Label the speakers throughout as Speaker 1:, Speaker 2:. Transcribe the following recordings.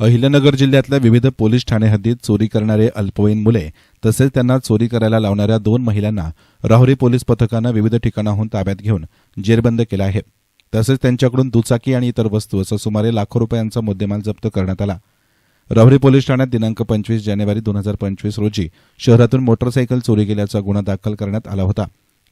Speaker 1: अहिल्यानगर जिल्ह्यातल्या विविध पोलीस ठाणे हद्दीत चोरी करणारे अल्पवयीन मुले तसेच त्यांना चोरी करायला लावणाऱ्या दोन महिलांना राहुरी पोलीस पथकानं विविध ठिकाणाहून ताब्यात घेऊन जेरबंद केलं आहे. तसेच त्यांच्याकडून दुचाकी आणि इतर वस्तू असं सुमारे लाखो रुपयांचा मुद्देमाल जप्त करण्यात आला. राहुरी पोलीस ठाण्यात दिनांक पंचवीस जानेवारी दोन हजार पंचवीस रोजी शहरातून मोटरसायकल चोरी केल्याचा गुन्हा दाखल करण्यात आला होता.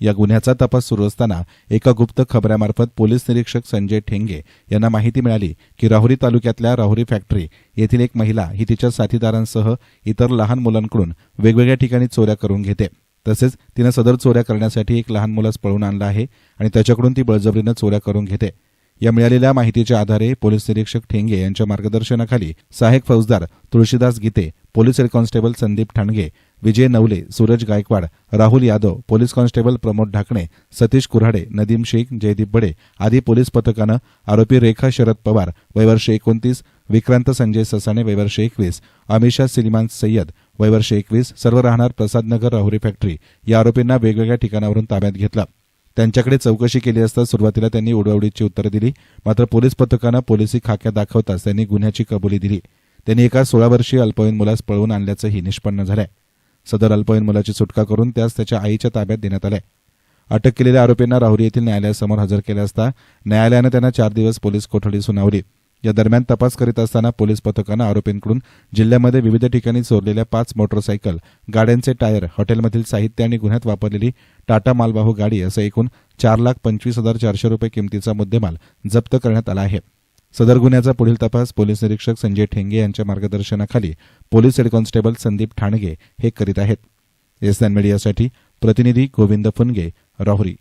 Speaker 1: या गुन्ह्याचा तपास सुरू असताना एका गुप्त खबऱ्यामार्फत पोलीस निरीक्षक संजय ठेंगे यांना माहिती मिळाली की राहुरी तालुक्यातल्या राहुरी फॅक्टरी येथील एक महिला ही तिच्या साथीदारांसह इतर लहान मुलांकडून वेगवेगळ्या ठिकाणी चोऱ्या करून घेते. तसेच तिनं सदर चोऱ्या करण्यासाठी एक लहान मुलास पळून आणलं आहे आणि त्याच्याकडून ती बळजबरीनं चोऱ्या करून घेते. या मिळालेल्या माहितीच्या आधारे पोलीस निरीक्षक ठेंगे यांच्या मार्गदर्शनाखाली सहाय्यक फौजदार Tulshidas Gite police head constable Sandeep Thange Vijay Navale Suraj Gaikwad Rahul Yadav police constable Pramod Dhakane Satish Kurhade Nadeem Shaikh Jaydeep Bade आदी पोलीस पथकानं आरोपी रेखा शरद पवार वयवर्ष एकोणतीस विक्रांत संजय ससाणे वयवर्ष एकवीस अमिषा सिलिमान सय्यद वयवर्ष एकवीस सर्व राहणार प्रसादनगर राहुरी फॅक्टरी या आरोपींना वेगवेगळ्या ठिकाणावरून ताब्यात घेतलं. त्यांच्याकडे चौकशी केली असता सुरुवातीला त्यांनी उडवडीची उत्तरं दिली. मात्र पोलीस पथकानं पोलिसी खाक्या दाखवताच त्यांनी गुन्ह्याची कबुली दिली. त्यांनी एका सोळा वर्षीय अल्पवयीन मुलास पळवून आणल्याचंही निष्पन्न झालंय. सदर अल्पवयीन मुलाची सुटका करून त्यास त्याच्या आईच्या ताब्यात देण्यात आलंय. अटक केलेल्या आरोपींना राहुरी येथील न्यायालयासमोर हजर केले असता न्यायालयानं त्यांना चार दिवस पोलीस कोठडी सुनावली. या दरम्यान तपास करीत असताना पोलीस पथकानं आरोपींकडून जिल्ह्यामध्ये विविध ठिकाणी चोरलेल्या पाच मोटरसायकल गाड्यांचे टायर हॉटेलमधील साहित्य आणि गुन्ह्यात वापरलेली टाटा मालवाहू गाडी असं एकूण चार लाख पंचवीस हजार चारशे रुपये किमतीचा मुद्देमाल जप्त करण्यात आला आहे. सदर गुन्ह्याचा पुढील तपास पोलीस निरीक्षक संजय ठेंगे यांच्या मार्गदर्शनाखाली police head constable Sandeep Thange हे करीत आहेत. एस मीडियासाठी प्रतिनिधी गोविंद फुनगे राहुरी.